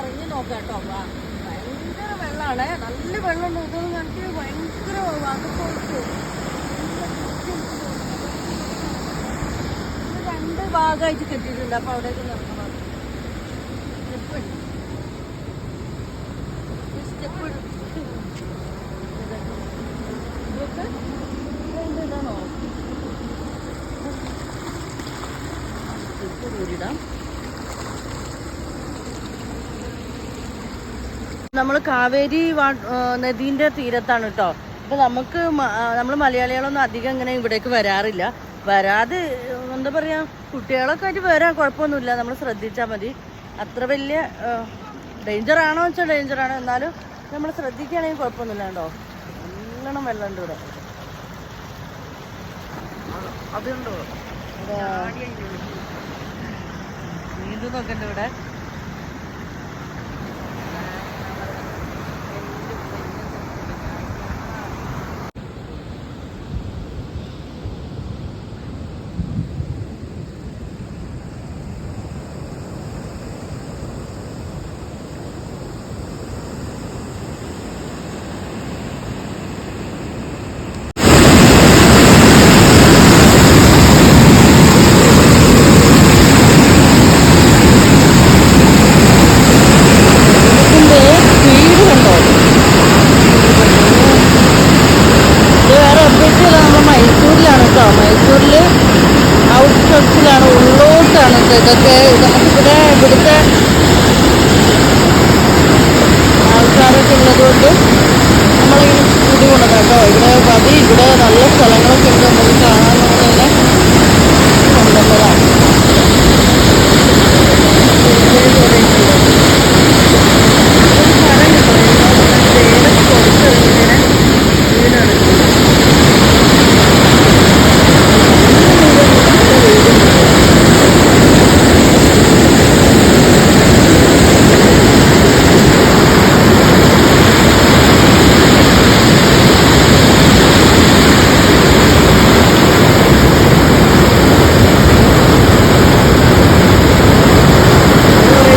ഇറങ്ങി നോക്കാം കേട്ടോ. ഭയങ്കര വെള്ളമാണ് നല്ല വെള്ളം ഇതൊന്നും കണ്ടിട്ട് ഭയങ്കര വാട്ടർഫോൾസ് രണ്ട് ഭാഗമായിട്ട് കെട്ടിയിട്ടുണ്ട്. അപ്പൊ അവിടേക്ക് നടക്കണം സ്റ്റെപ്പ് ഇതൊക്കെ ഇതാണോ സ്റ്റെപ്പ് നമ്മൾ കാവേരി നദീന്റെ നദീന്റെ തീരത്താണ് കേട്ടോ അപ്പോൾ നമുക്ക് നമ്മൾ മലയാളികളൊന്നും അധികം ഇങ്ങനെ ഇവിടേക്ക് വരാറില്ല. വരാതെ എന്താ പറയാ കുട്ടികളൊക്കെ ആയിട്ട് വരാൻ കുഴപ്പമൊന്നുമില്ല. നമ്മൾ ശ്രദ്ധിച്ചാൽ മതി. അത്ര വലിയ ഡേഞ്ചർ ആണോ വെച്ചാൽ ഡേഞ്ചർ ആണ് എന്നാലും നമ്മൾ ശ്രദ്ധിക്കുകയാണെങ്കിൽ കുഴപ്പമൊന്നുമില്ല കേട്ടോ. നല്ലോണം വെള്ളമുണ്ട് ഇവിടെ. അതുണ്ടോ? നീന്തുന്നൊക്കെ ഉണ്ട് ഇവിടെ ഇതിന്റെ സ്പീഡ് കണ്ടോ ഇത് വേറെ എവിടെയൊക്കെയല്ല നമ്മൾ മൈസൂരിലാണ് കേട്ടോ ഔട്ട്സ്കട്സിലാണ് ഉള്ളോട്ടാണ് ഇത്. ഇതൊക്കെ നമുക്കിവിടെ ഇവിടുത്തെ ആൾക്കാരൊക്കെ ഉള്ളതുകൊണ്ട് നമ്മളിങ്ങനെ കൂടി കേട്ടോ. ഇവിടെ മതി ഇവിടെ നല്ല സ്ഥലങ്ങളൊക്കെ ഉണ്ട്. നമുക്ക് കാണാൻ തന്നെ കൊണ്ടുവന്നതാണ്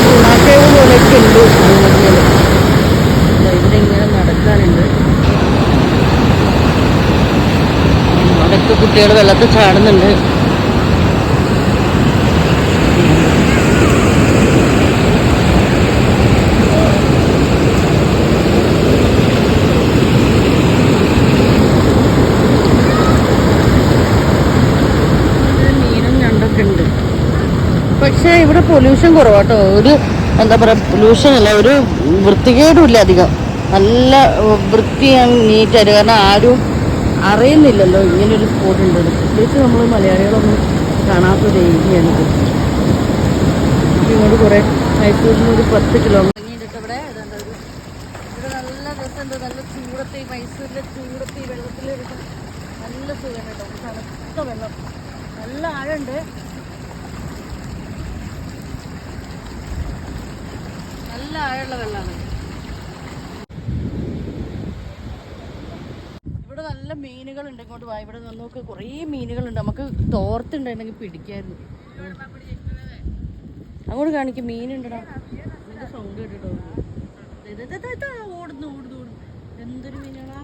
ഗുണാക്കേവ് പോലെയൊക്കെ ഉണ്ട് അങ്ങനെയൊക്കെ ഇവിടെ ഇങ്ങനെ നടക്കാനുണ്ട് അവിടെയൊക്കെ കുട്ടികൾ വെള്ളത്തിൽ ചാടുന്നുണ്ട്. പക്ഷേ ഇവിടെ പൊല്യൂഷൻ കുറവാട്ടോ. ഒരു എന്താ പറയുക പൊല്യൂഷൻ അല്ല ഒരു വൃത്തികേടും ഇല്ല അധികം. നല്ല വൃത്തിയാണ് നീറ്റായിട്ട്. കാരണം ആരും അറിയുന്നില്ലല്ലോ ഇങ്ങനൊരു സ്പോട്ട് ഉണ്ട്. പ്രത്യേകിച്ച് നമ്മൾ മലയാളികളൊന്നും കാണാത്തൊരു ഏരിയയാണ് ഇങ്ങോട്ട് കുറേ മൈസൂരിൽ നിന്ന് ഒരു പത്ത് കിലോമീറ്റർ നല്ല നല്ല ചൂടത്ത് മൈസൂരിലെ ചൂടത്തെ വെള്ളത്തിൽ നല്ല സുഖം കേട്ടോ. തണുത്ത വെള്ളം. നല്ല ആഴമുണ്ട്. നല്ല ആഴമുള്ള വെള്ളമാണ്. നല്ല മീനുകളുണ്ട്. ഇങ്ങോട്ട് വാ ഇവിടെ നിന്ന് നോക്ക്. കുറേ മീനുകളുണ്ട്. നമുക്ക് തോർത്തുണ്ടായിരുന്നെങ്കിൽ പിടിക്കായിരുന്നു. അങ്ങോട്ട് കാണിക്കും മീനുണ്ടടാ. നിന്റെ സൗണ്ട് കേട്ടോ ഓടുന്നു ഓടുന്നു ഓടുന്നു. എന്തൊരു മീനാടാ?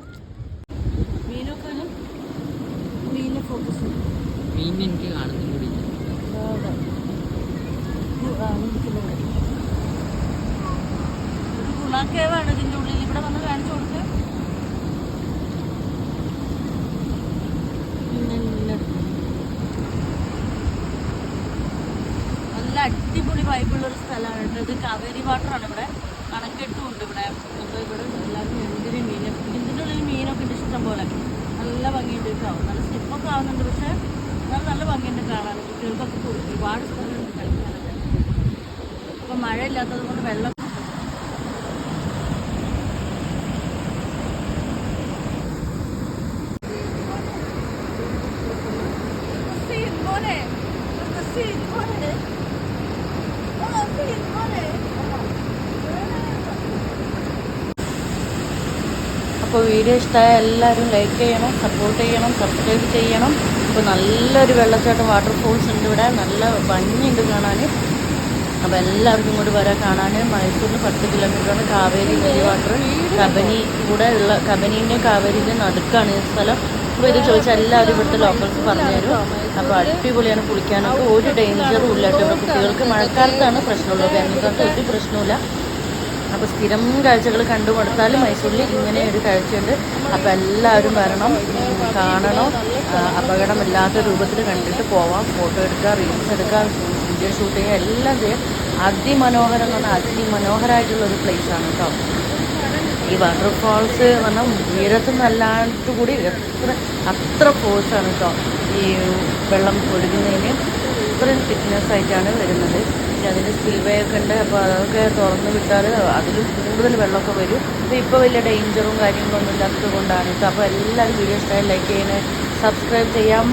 മീനൊക്കെ മീനിനെ മീനെ ഫോക്കസ് മീൻ എനിക്ക് ഒരു ഗുണാക്കേവാണ് ഇതിന്റെ ഉള്ളിൽ. ഇവിടെ വന്ന് ഇത് കാവേരി വാട്ടർ ആണ് ഇവിടെ. അണക്കെട്ടും ഉണ്ട് ഇവിടെ. അപ്പോൾ ഇവിടെ എല്ലാവരും എന്തിനും മീൻ ഇതിന്റെ ഉള്ളിൽ മീനൊക്കെ ഉണ്ട് ഇഷ്ടം പോലെ. നല്ല ഭംഗിയുണ്ട് കേട്ടോ. നല്ല സ്റ്റിപ്പൊക്കെ ആവുന്നുണ്ട് പക്ഷേ നല്ല നല്ല ഭംഗിയുണ്ട് കാണാൻ. കുട്ടികൾക്കൊക്കെ ഒരുപാട് സ്ഥലങ്ങളുണ്ട് കളിക്കാനൊക്കെ. ഇപ്പം മഴ ഇല്ലാത്തത് കൊണ്ട് വെള്ളം അപ്പോൾ വീഡിയോ ഇഷ്ടമായ എല്ലാവരും ലൈക്ക് ചെയ്യണം സപ്പോർട്ട് ചെയ്യണം സബ്സ്ക്രൈബ് ചെയ്യണം. ഇപ്പോൾ നല്ലൊരു വെള്ളച്ചാട്ടം വാട്ടർഫോൾസ് ഉണ്ട് ഇവിടെ. നല്ല ഭംഗിയുണ്ട് കാണാൻ അപ്പോൾ എല്ലാവർക്കും കൂടി വരാൻ കാണാൻ മൈസൂരിന് പത്ത് കിലോമീറ്ററാണ് കാവേരി വലിയ വാട്ടർ കബനി കൂടെ ഉള്ള കബനീന്റെ കാവേരിന്റെ നടുക്കാണ് ഈ സ്ഥലം. അപ്പോൾ ഇത് ചോദിച്ചാൽ എല്ലാവരും ഇവിടുത്തെ ലോക്കൽസ് പറഞ്ഞു തരും അപ്പോൾ അടിപൊളിയാണ് കുളിക്കാനൊക്കെ. ഒരു ഡേഞ്ചറും ഇല്ല കേട്ടോ. ഇവിടെ കുട്ടികൾക്ക് മഴക്കാലത്താണ് പ്രശ്നമുള്ളത്. വേനൽക്കാലത്ത് ഒരു പ്രശ്നമില്ല അപ്പോൾ സ്ഥിരം കാഴ്ചകൾ കണ്ടു കൊടുത്താൽ മൈസൂരിൽ ഇങ്ങനെ ഒരു കാഴ്ചയുണ്ട്. അപ്പോൾ എല്ലാവരും വരണം കാണണം. അപകടമില്ലാത്ത രൂപത്തിൽ കണ്ടിട്ട് പോവാം. ഫോട്ടോ എടുക്കുക റീൽസ് എടുക്കുക വീഡിയോ ഷൂട്ട് ചെയ്യുക എല്ലാം ചെയ്യാം. അതിമനോഹരം എന്ന് പറഞ്ഞാൽ അതിമനോഹരമായിട്ടുള്ള ഒരു പ്ലേസാണ് കേട്ടോ ഈ വാട്ടർഫാൾസ് പറഞ്ഞാൽ ഉയരത്തിൽ നല്ലാണ്ട് കൂടി എത്ര അത്ര ഫോഴ്സാണ് കേട്ടോ ഈ വെള്ളം ഒഴുകുന്നതിന് ഇത്രയും ഫിറ്റ്നസ് ആയിട്ടാണ് വരുന്നത്. അതിന് സ്പിൽവേ ഒക്കെ ഉണ്ട്. അപ്പോൾ അതൊക്കെ തുറന്ന് വിട്ടാൽ അതിൽ കൂടുതൽ വെള്ളമൊക്കെ വരും. അപ്പോൾ ഇപ്പോൾ വലിയ ഡേഞ്ചറും കാര്യങ്ങളൊന്നും ഇല്ലാത്തത് കൊണ്ടാണ് അപ്പോൾ എല്ലാവരും വീഡിയോ ഇഷ്ടമായി ലൈക്ക് ചെയ്യണേ. സബ്സ്ക്രൈബ് ചെയ്യാം.